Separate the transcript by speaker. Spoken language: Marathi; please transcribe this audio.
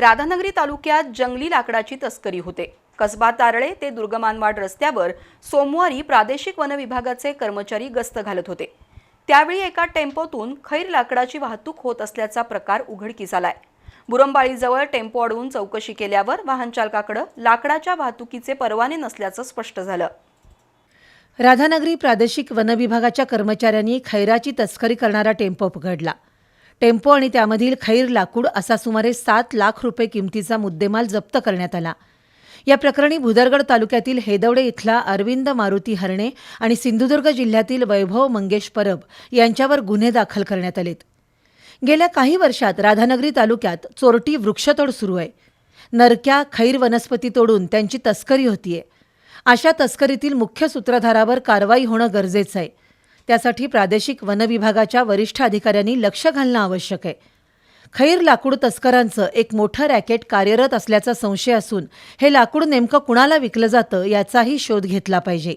Speaker 1: राधानगरी तालुक्यात जंगली लाकडाची तस्करी होते. कसबा तारळे ते दुर्गमानवाड रस्त्यावर सोमवारी प्रादेशिक वन विभागाचे कर्मचारी गस्त घालत होते. त्यावेळी एका टेम्पोतून खैर लाकडाची वाहतूक होत असल्याचा प्रकार उघडकीस आलाय. बुरंबाळीजवळ टेम्पो अडवून चौकशी केल्यावर वाहन चालकाकडे लाकडाच्या वाहतुकीचे परवाने नसल्याचं स्पष्ट झालं.
Speaker 2: राधानगरी प्रादेशिक वनविभागाच्या कर्मचाऱ्यांनी खैराची तस्करी करणारा टेम्पो पकडला. टेम्पो आणि त्यामधील खैर लाकूड असा सुमारे सात लाख रुपये किमतीचा मुद्देमाल जप्त करण्यात आला. या प्रकरणी भुदरगड तालुक्यातील हेदवडे इथला अरविंद मारुती हरणे आणि सिंधुदुर्ग जिल्ह्यातील वैभव मंगेश परब यांच्यावर गुन्हे दाखल करण्यात आलेत. गेल्या काही वर्षात राधानगरी तालुक्यात चोरटी वृक्षतोड सुरू आहे. नरक्या खैर वनस्पती तोडून त्यांची तस्करी होतीये. अशा तस्करीतील मुख्य सूत्रधारावर कारवाई होणं गरजेचं आहे. त्यासाठी प्रादेशिक वनविभागाच्या वरिष्ठ अधिकाऱ्यांनी लक्ष घालणं आवश्यक आहे. खैर लाकूड तस्करांचं एक मोठं रॅकेट कार्यरत असल्याचा संशय असून हे लाकूड नेमकं कुणाला विकलं जातं याचाही शोध घेतला पाहिजे.